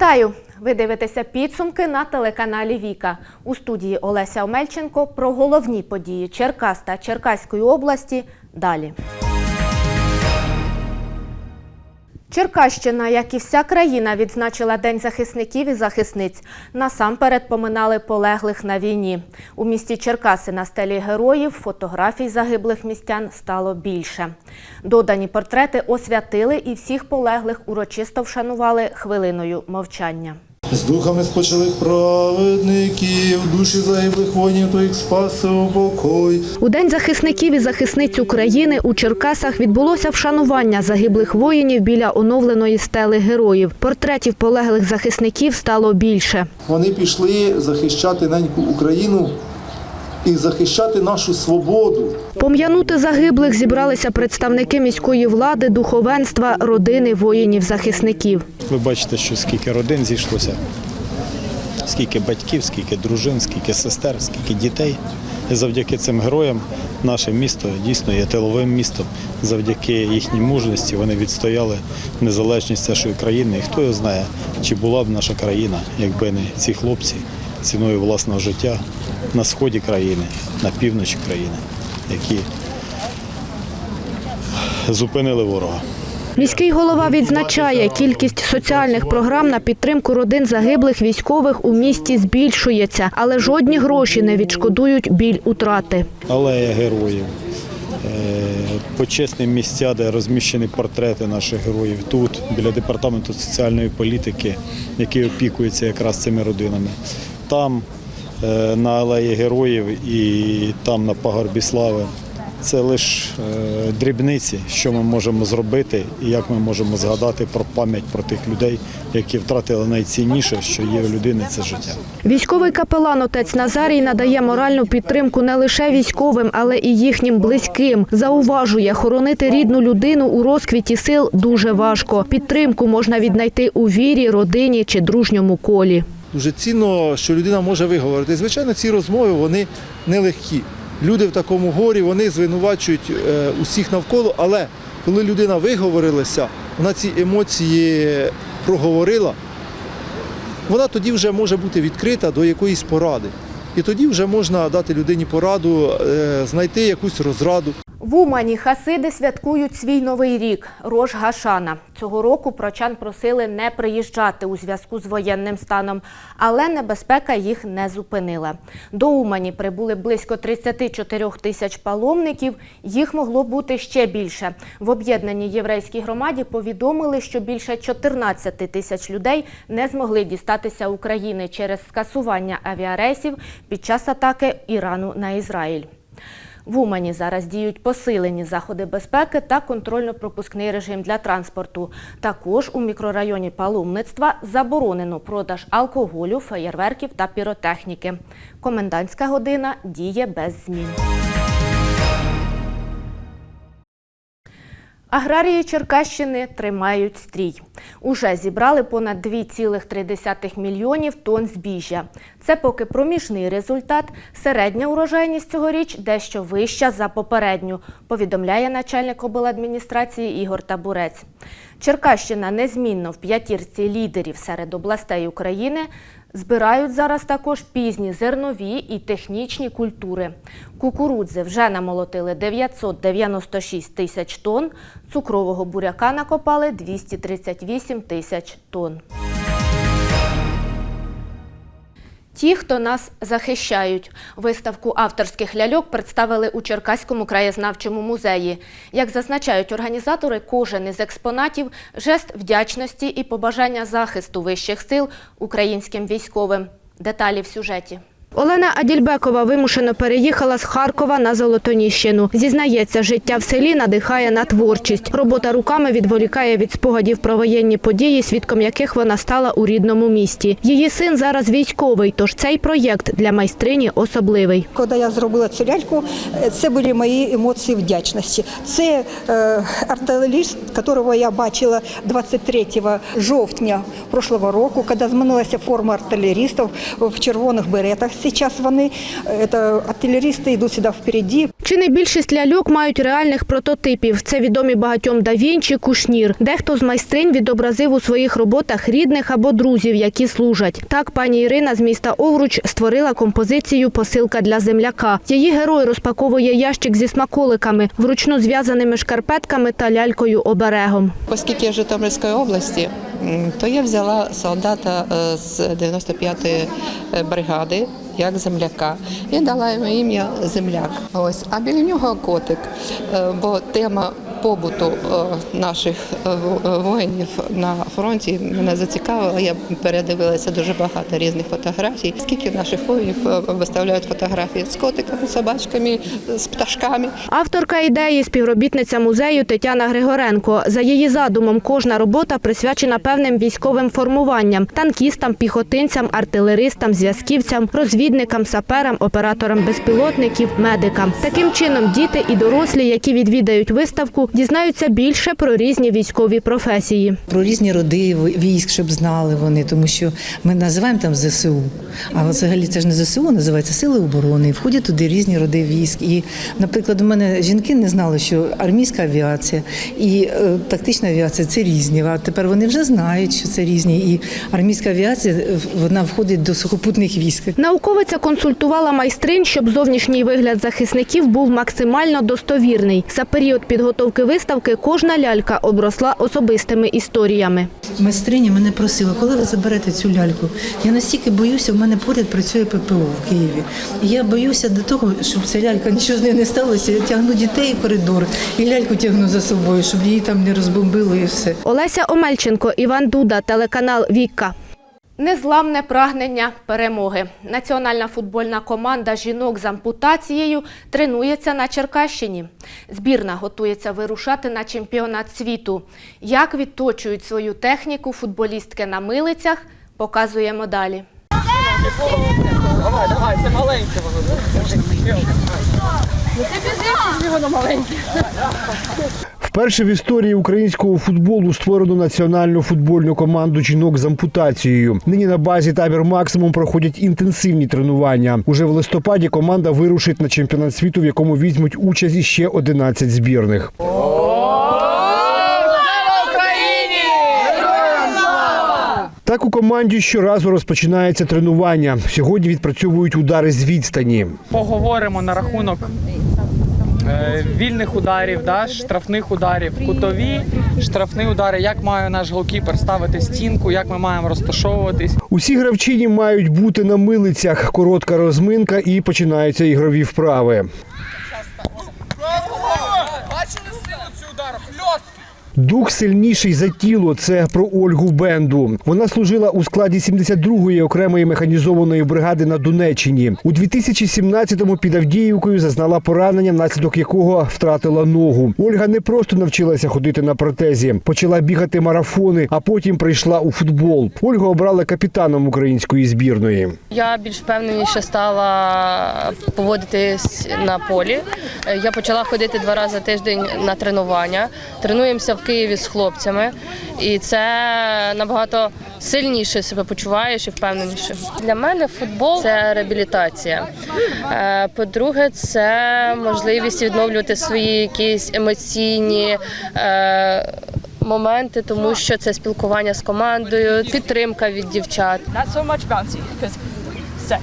Вітаю! Ви дивитеся підсумки на телеканалі Віка. У студії Олеся Омельченко про головні події Черкас та Черкаської області. Далі. Черкащина, як і вся країна, відзначила День захисників і захисниць. Насамперед поминали полеглих на війні. У місті Черкаси на стелі героїв фотографій загиблих містян стало більше. Додані портрети освятили і всіх полеглих урочисто вшанували хвилиною мовчання. З духами спочилих праведників, душі загиблих воїнів, то їх у покой. У День захисників і захисниць України у Черкасах відбулося вшанування загиблих воїнів біля оновленої стели героїв. Портретів полеглих захисників стало більше. Вони пішли захищати неньку Україну і захищати нашу свободу. Пом'янути загиблих зібралися представники міської влади, духовенства, родини воїнів-захисників. Ви бачите, що скільки родин зійшлося, скільки батьків, скільки дружин, скільки сестер, скільки дітей. І завдяки цим героям наше місто дійсно є тиловим містом. Завдяки їхній мужності вони відстояли незалежність нашої країни. І хто його знає, чи була б наша країна, якби не ці хлопці ціною власного життя на сході країни, на півночі країни, які зупинили ворога. Міський голова відзначає, кількість соціальних програм на підтримку родин загиблих військових у місті збільшується, але жодні гроші не відшкодують біль утрати. алея героїв, е, почесні місця, де розміщені портрети наших героїв тут, біля департаменту соціальної політики, який опікується якраз цими родинами. Там е, на алеї героїв і там на пагорбі слави. Це лише дрібниці, що ми можемо зробити і як ми можемо згадати про пам'ять про тих людей, які втратили найцінніше, що є у людини це життя. Військовий капелан отець Назарій надає моральну підтримку не лише військовим, але і їхнім близьким. Зауважує, хоронити рідну людину у розквіті сил дуже важко. Підтримку можна віднайти у вірі, родині чи дружньому колі. Дуже цінно, що людина може виговорити. Звичайно, ці розмови вони нелегкі. Люди в такому горі вони звинувачують е, усіх навколо, але коли людина виговорилася, вона ці емоції проговорила, вона тоді вже може бути відкрита до якоїсь поради. І тоді вже можна дати людині пораду, е, знайти якусь розраду. В Умані хасиди святкують свій новий рік Рож Гашана. Цього року прочан просили не приїжджати у зв'язку з воєнним станом, але небезпека їх не зупинила. До Умані прибули близько 34 тисяч паломників. Їх могло бути ще більше. В об'єднаній єврейській громаді повідомили, що більше 14 тисяч людей не змогли дістатися України через скасування авіарейсів під час атаки Ірану на Ізраїль. В Умані зараз діють посилені заходи безпеки та контрольно-пропускний режим для транспорту. Також у мікрорайоні паломництва заборонено продаж алкоголю, феєрверків та піротехніки. Комендантська година діє без змін. Аграрії Черкащини тримають стрій. Уже зібрали понад 2,3 мільйонів тонн збіжжя. Це поки проміжний результат. Середня урожайність цьогоріч дещо вища за попередню, повідомляє начальник обладміністрації Ігор Табурець. Черкащина незмінно в п'ятірці лідерів серед областей України. Збирають зараз також пізні зернові і технічні культури. Кукурудзи вже намолотили 996 тисяч тонн, цукрового буряка накопали 238 тисяч тонн. Ті, хто нас захищають. Виставку авторських ляльок представили у Черкаському краєзнавчому музеї. Як зазначають організатори, кожен із експонатів – жест вдячності і побажання захисту вищих сил українським військовим. Деталі в сюжеті. Олена Адільбекова вимушено переїхала з Харкова на Золотоніщину. Зізнається, життя в селі надихає на творчість. Робота руками відволікає від спогадів про воєнні події, свідком яких вона стала у рідному місті. Її син зараз військовий, тож цей проєкт для майстрині особливий. Коли я зробила цю ляльку, це були мої емоції вдячності. Це е, артилеріст, якого я бачила 23 жовтня прошлого року, коли змінилася форма артилерістів в червоних беретах. Зараз вони е, це, артилерісти йдуть сюди впереді. Чи не більшість ляльок мають реальних прототипів? Це відомі багатьом да Вінчі, Кушнір. Дехто з майстринь відобразив у своїх роботах рідних або друзів, які служать. Так пані Ірина з міста Овруч створила композицію Посилка для земляка. Її герой розпаковує ящик зі смаколиками, вручну зв'язаними шкарпетками та лялькою оберегом. Оскільки я Житомирської області, то я взяла солдата е, з 95-ї бригади як земляка. І дала йому ім'я земляк. Ось. А біля нього котик, Е, бо тема побуту е, наших е, е, воїнів на фронті мене зацікавила. Я передивилася дуже багато різних фотографій. Скільки наших воїнів виставляють фотографії з котиками, собачками, з пташками. Авторка ідеї співробітниця музею Тетяна Григоренко. За її задумом, кожна робота присвячена певним військовим формуванням: танкістам, піхотинцям, артилеристам, зв'язківцям, розвідникам, саперам, операторам безпілотників, медикам. Таким чином, діти і дорослі, які відвідають виставку, дізнаються більше про різні військові професії. про різні роди військ, щоб знали вони, тому що ми називаємо там ЗСУ, а взагалі це ж не ЗСУ, називається Сили оборони. І входять туди різні роди військ. І, наприклад, у мене жінки не знали, що армійська авіація і е, тактична авіація це різні. А тепер вони вже знають, що це різні. І армійська авіація е, вона входить до сухопутних військ. Науковиця консультувала майстринь, щоб зовнішній вигляд захисників був максимально достовірний. За період підготовки виставки кожна лялька обросла особистими історіями. Майстриня мене просила, коли ви заберете цю ляльку. Я настільки боюся, в мене поряд працює ППО в Києві. І я боюся до того, щоб ця лялька нічого з нею не сталося. Я тягну дітей в коридор і ляльку тягну за собою, щоб її там не розбомбило і все. Олеся Омельченко, Іван Дуда, телеканал Вікка. Незламне прагнення перемоги. Національна футбольна команда жінок з ампутацією тренується на Черкащині. Збірна готується вирушати на чемпіонат світу. Як відточують свою техніку футболістки на милицях, показуємо далі. Вперше в історії українського футболу створено національну футбольну команду жінок з ампутацією. Нині на базі табір максимум проходять інтенсивні тренування. Уже в листопаді команда вирушить на чемпіонат світу, в якому візьмуть участь іще 11 збірних. Так у команді щоразу розпочинається тренування. Сьогодні відпрацьовують удари з відстані. поговоримо на рахунок вільних ударів, да, штрафних ударів, кутові, штрафні удари, як має наш голкіпер ставити стінку, як ми маємо розташовуватись. Усі гравчині мають бути на милицях. Коротка розминка і починаються ігрові вправи. Дух сильніший за тіло. Це про Ольгу Бенду. Вона служила у складі 72-ї окремої механізованої бригади на Донеччині. У 2017-му під Авдіївкою зазнала поранення, внаслідок якого втратила ногу. Ольга не просто навчилася ходити на протезі, почала бігати марафони, а потім прийшла у футбол. Ольгу обрали капітаном української збірної. Я більш впевненіше стала поводитись на полі. Е, Я почала ходити два рази тиждень на тренування. Тренуємося в Києві з хлопцями, і це набагато сильніше себе почуваєш і впевненіше. Для мене футбол це реабілітація. Е, По-друге, це можливість відновлювати свої якісь емоційні. е, Моменти, тому що це спілкування з командою, підтримка від дівчат. Not so much bouncy, because set.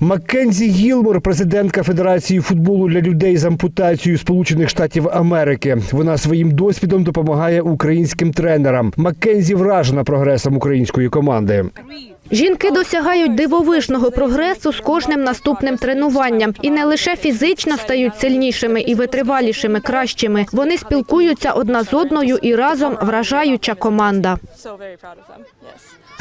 Маккензі Гілмор, президентка Федерації футболу для людей з ампутацією Сполучених Штатів Америки. Вона своїм досвідом допомагає українським тренерам. Маккензі вражена прогресом української команди. Жінки досягають дивовижного прогресу з кожним наступним тренуванням і не лише фізично стають сильнішими і витривалішими, кращими. Вони спілкуються одна з одною і разом вражаюча команда.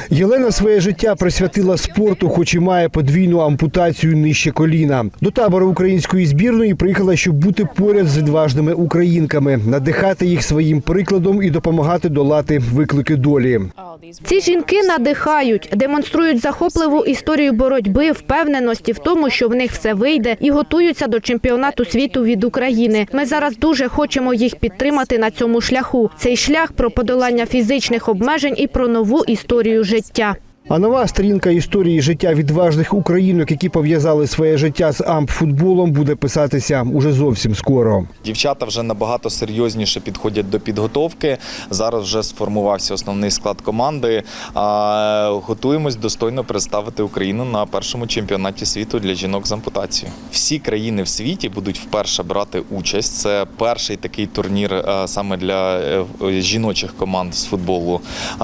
Єлена своє життя присвятила спорту, хоч і має подвійну ампутацію нижче коліна. До табору української збірної приїхала, щоб бути поряд з відважними українками, надихати їх своїм прикладом і допомагати долати виклики долі. Ці жінки надихають, демонструють захопливу історію боротьби, впевненості в тому, що в них все вийде, і готуються до чемпіонату світу від України. Ми зараз дуже хочемо їх підтримати на цьому шляху. Цей шлях про подолання фізичних обмежень і про нову історію життя. А нова сторінка історії життя відважних українок, які пов'язали своє життя з ампфутболом, буде писатися уже зовсім скоро. Дівчата вже набагато серйозніше підходять до підготовки. Зараз вже сформувався основний склад команди. А, Готуємось достойно представити Україну на першому чемпіонаті світу для жінок з ампутацією. Всі країни в світі будуть вперше брати участь. Це перший такий турнір е, саме для е, жіночих команд з футболу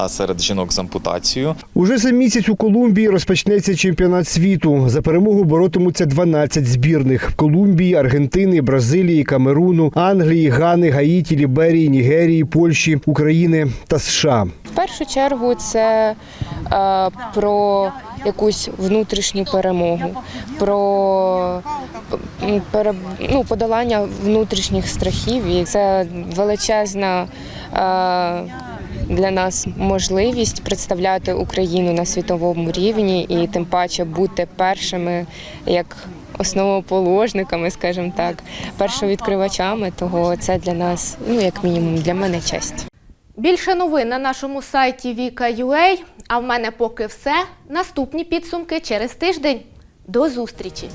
серед жінок з ампутацією. Уже місяць у Колумбії розпочнеться чемпіонат світу. За перемогу боротимуться 12 збірних Колумбії, Аргентини, Бразилії, Камеруну, Англії, Гани, Гаїті, Ліберії, Нігерії, Польщі, України та США. В першу чергу це е, про якусь внутрішню перемогу, про пере, ну, подолання внутрішніх страхів. І це величезна е, для нас можливість представляти Україну на світовому рівні і тим паче бути першими як основоположниками, скажімо так, першовідкривачами. Того це для нас, ну як мінімум, для мене честь. Більше новин на нашому сайті Vika.ua. А в мене поки все. Наступні підсумки через тиждень. До зустрічі!